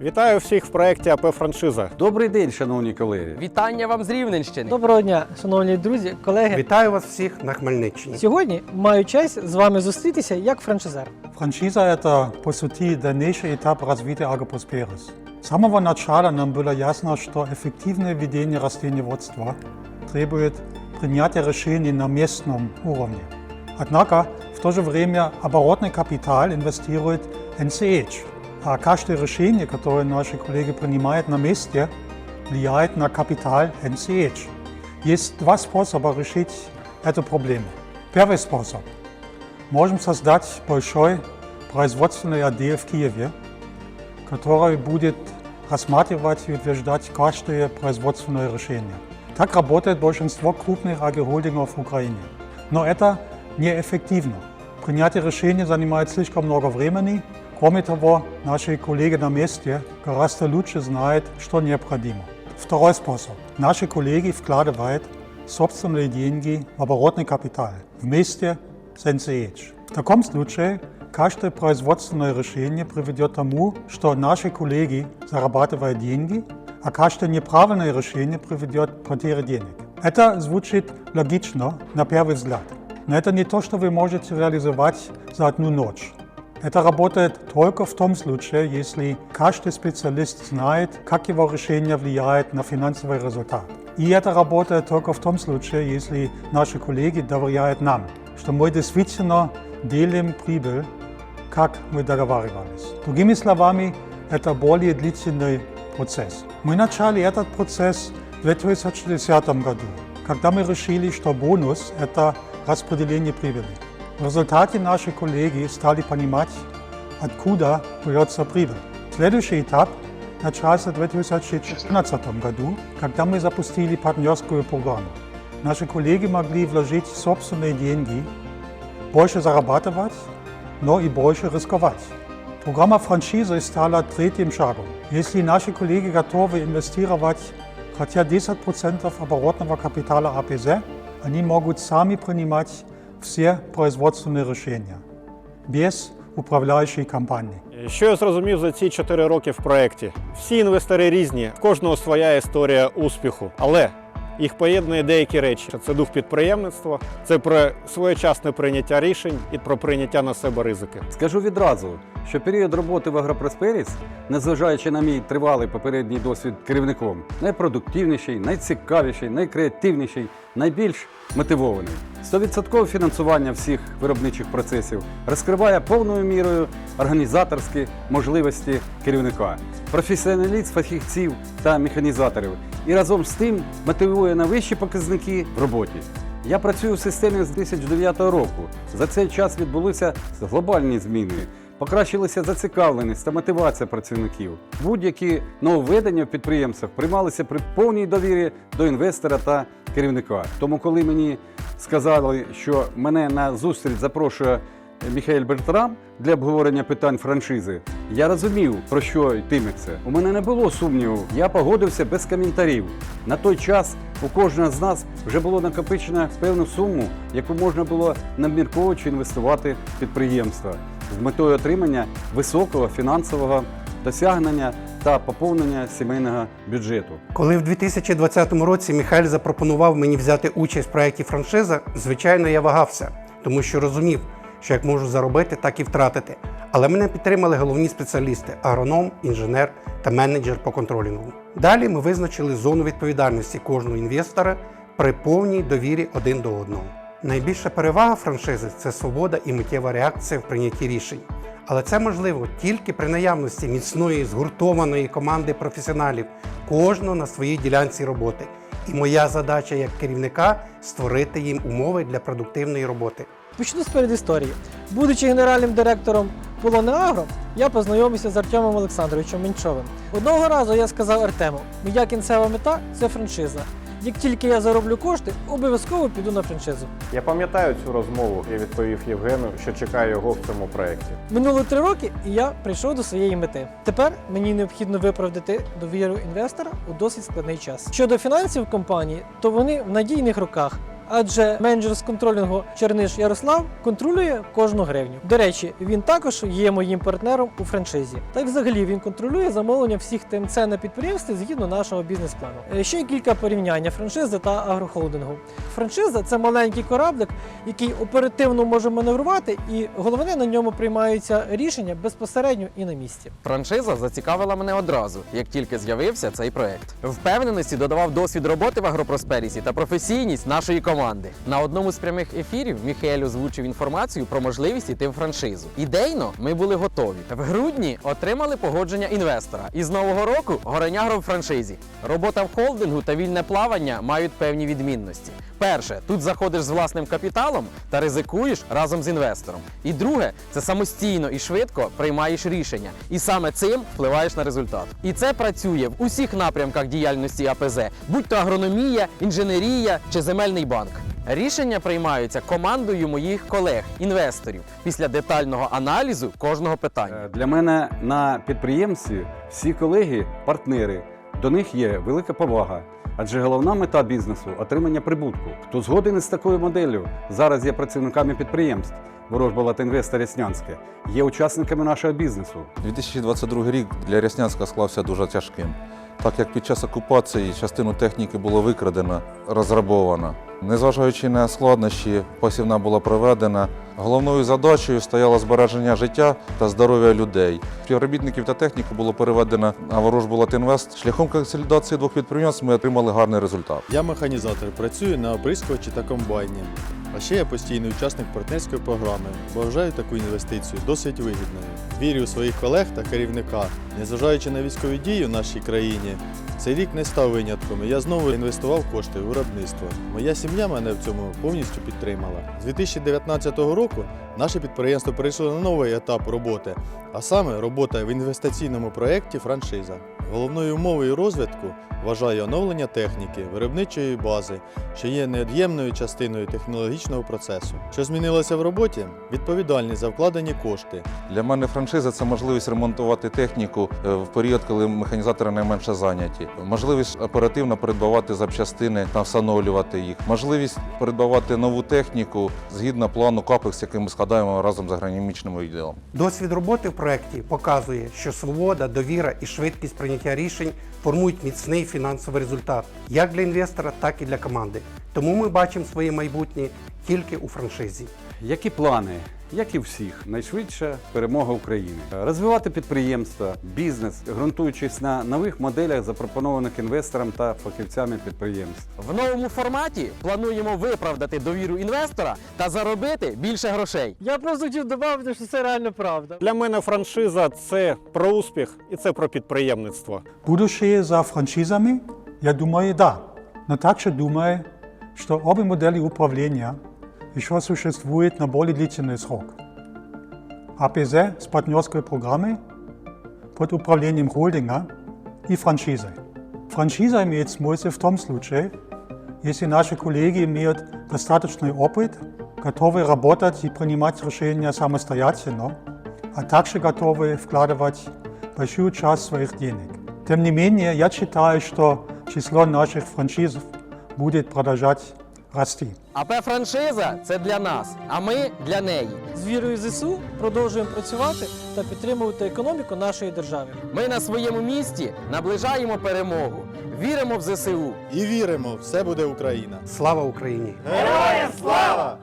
Вітаю всіх в проєкті АП Франшиза. Добрий день, шановні колеги. Вітання вам з Рівненщини. Доброго дня, шановні друзі, колеги. Вітаю вас всіх на Хмельниччині. Сьогодні маю честь з вами зустрітися як франшизер. Франшиза – это, по сути, дальнейший этап развития Agrosperис. С самого начала нам было ясно, что эффективное ведение растениеводства требует принятия решений на местном уровне. Однако, в то же время оборотный капитал инвестирует NCH, а каждое решение, которое наши коллеги принимают на месте, влияет на капитал NCH. Есть два способа решить эту проблему. Первый способ – можем создать большой производственный отдел в Киеве, который будет рассматривать и утверждать каждое производственное решение. Так работает большинство крупных агрохолдингов в Украине. Но это неэффективно. Принятие решений занимает слишком много времени. Кроме того, наши коллеги на месте гораздо лучше знают, что необходимо. Второй способ. Наши коллеги вкладывают собственные деньги в оборотный капитал вместе с NCH. В таком случае каждое производственное решение приведет к тому, что наши коллеги зарабатывают деньги, а каждое неправильное решение приведет к потере денег. Это звучит логично на первый взгляд, но это не то, что вы можете реализовать за одну ночь. Это работает только в том случае, если каждый специалист знает, как его решение влияет на финансовый результат. И это работает только в том случае, если наши коллеги доверяют нам, что мы действительно делим прибыль, как мы договаривались. Другими словами, это более длительный процесс. Мы начали этот процесс в 2010 году, когда мы решили, что бонус – это распределение прибыли. В результате наши коллеги стали понимать, откуда берется прибыль. Следующий этап начался в 2014 году, когда мы запустили партнерскую программу. Наши коллеги могли вложить собственные деньги, больше зарабатывать, но и больше рисковать. Программа франшизы стала третьим шагом. Если наши коллеги готовы инвестировать хотя 10% оборотного капитала АПЗ, они могут сами принимать все производственные решения, без управляющей компании. Що я зрозумів за ці 4 роки в проєкті? Всі інвестори різні, кожного своя історія успіху. Але їх поєднує деякі речі. Це дух підприємництва, це про своєчасне прийняття рішень і про прийняття на себе ризики. Скажу відразу, що період роботи в Агропросперіс, незважаючи на мій тривалий попередній досвід керівником, найпродуктивніший, найцікавіший, найкреативніший, найбільш мотивований. 100% фінансування всіх виробничих процесів розкриває повною мірою організаторські можливості керівника, професіоналізм фахівців та механізаторів і разом з тим мотивує на вищі показники в роботі. Я працюю в системі з 2009 року. За цей час відбулися глобальні зміни. Покращилася зацікавленість та мотивація працівників. Будь-які нововведення в підприємствах приймалися при повній довірі до інвестора та керівника. Тому, коли мені сказали, що мене на зустріч запрошує Міхаель Бертрам для обговорення питань франшизи, я розумів, про що йтиметься. У мене не було сумніву. Я погодився без коментарів. На той час у кожного з нас вже було накопичено певну суму, яку можна було намірковуючи інвестувати в підприємство з метою отримання високого фінансового досягнення та поповнення сімейного бюджету. Коли в 2020 році Михайль запропонував мені взяти участь в проєкті франшиза, звичайно, я вагався, тому що розумів, що як можу заробити, так і втратити. Але мене підтримали головні спеціалісти агроном, інженер та менеджер по контролінгу. Далі ми визначили зону відповідальності кожного інвестора при повній довірі один до одного. Найбільша перевага франшизи це свобода і миттєва реакція в прийнятті рішень. Але це можливо тільки при наявності міцної згуртованої команди професіоналів, кожного на своїй ділянці роботи. І моя задача як керівника створити їм умови для продуктивної роботи. Почну з передісторії. Будучи генеральним директором Полонеагро, я познайомився з Артемом Олександровичем Менчовим. Одного разу я сказав Артему, моя кінцева мета це франшиза. Як тільки я зароблю кошти, обов'язково піду на франшизу. Я пам'ятаю цю розмову і відповів Євгену, що чекає його в цьому проєкті. Минуло три роки, і я прийшов до своєї мети. Тепер мені необхідно виправдати довіру інвестора у досить складний час. Щодо фінансів компанії, то вони в надійних руках. Адже менеджер з контролінгу Черниш Ярослав контролює кожну гривню. До речі, він також є моїм партнером у франшизі. Та й взагалі він контролює замовлення всіх ТМЦ на підприємстві згідно нашого бізнес-плану. Е, Ще кілька порівняння франшизи та агрохолдингу. Франшиза це маленький кораблик, який оперативно може маневрувати, і головне на ньому приймаються рішення безпосередньо і на місці. Франшиза зацікавила мене одразу, як тільки з'явився цей проект. Впевненості додавав досвід роботи в агропросперісі та професійність нашої команди. На одному з прямих ефірів Міхель озвучив інформацію про можливість іти в франшизу. Ідейно ми були готові. В грудні отримали погодження інвестора. І з нового року Горенягро в франшизі. Робота в холдингу та вільне плавання мають певні відмінності. Перше, тут заходиш з власним капіталом та ризикуєш разом з інвестором. І друге, це самостійно і швидко приймаєш рішення, і саме цим впливаєш на результат. І це працює в усіх напрямках діяльності АПЗ, будь то агрономія, інженерія чи земельний банк. Рішення приймаються командою моїх колег, інвесторів, після детального аналізу кожного питання. Е, Для мене на підприємстві всі колеги партнери. До них є велика повага. Адже головна мета бізнесу отримання прибутку. Хто згоден із такою моделлю, зараз є працівниками підприємств. Ворожбала та інвестор Ряснянське, є учасниками нашого бізнесу. 2022 рік для Ряснянська склався дуже тяжким, так як під час окупації частину техніки було викрадено, розграбовано. Незважаючи на складнощі, посівна була проведена. Головною задачею стояло збереження життя та здоров'я людей. Співробітників та техніку було переведено на Ворожбулатинвест. Шляхом консолідації двох підприємств ми отримали гарний результат. Я механізатор, працюю на оприскувачі та комбайні. А ще я постійний учасник партнерської програми. Вважаю таку інвестицію досить вигідною. Вірю у своїх колег та керівника. Незважаючи на військові дії в нашій країні, цей рік не став винятком. Я знову інвестував кошти в виробництво. Моя сім'я мене в цьому повністю підтримала. З 2019 року наше підприємство перейшло на новий етап роботи, а саме робота в інвестиційному проєкті франшиза. Головною умовою розвитку вважаю оновлення техніки, виробничої бази, що є невід'ємною частиною технологічного процесу. Що змінилося в роботі? Відповідальність за вкладені кошти, Для мене франшиза це можливість ремонтувати техніку е, в період, коли механізатори найменше зайняті, можливість оперативно придбавати запчастини та встановлювати їх, можливість придбавати нову техніку згідно плану капекс, який ми складаємо разом з агрономічним відділом. Досвід роботи в проєкті показує, що свобода, довіра і швидкість прийняття рішень формують міцний фінансовий результат як для інвестора, так і для команди. Тому ми бачимо своє майбутнє тільки у франшизі. Які плани? Як і всіх, найшвидша перемога України. Розвивати підприємства, бізнес, ґрунтуючись на нових моделях, запропонованих інвесторам та фахівцями підприємств. В новому форматі плануємо виправдати довіру інвестора та заробити більше грошей. Я просто хотів додати, що це реально правда. Для мене франшиза це про успіх і це про підприємництво. Будущее за франшизами? Я думаю, да. Но также думаю, что обе модели управления еще существуют на более длительный срок. АПЗ с партнерской программой под управлением холдинга и франшизой. Франшиза имеет смысл в том случае, если наши коллеги имеют достаточный опыт, готовы работать и принимать решения самостоятельно, а также готовы вкладывать большую часть своих денег. Тем не менее, я считаю, что число наших франшиз будет продолжать расти. АП франшиза це для нас, а ми для неї. З вірою ЗСУ продовжуємо працювати та підтримувати економіку нашої держави. Ми на своєму місці наближаємо перемогу. Віримо в ЗСУ. і віримо, все буде Україна. Слава Україні! Героям слава!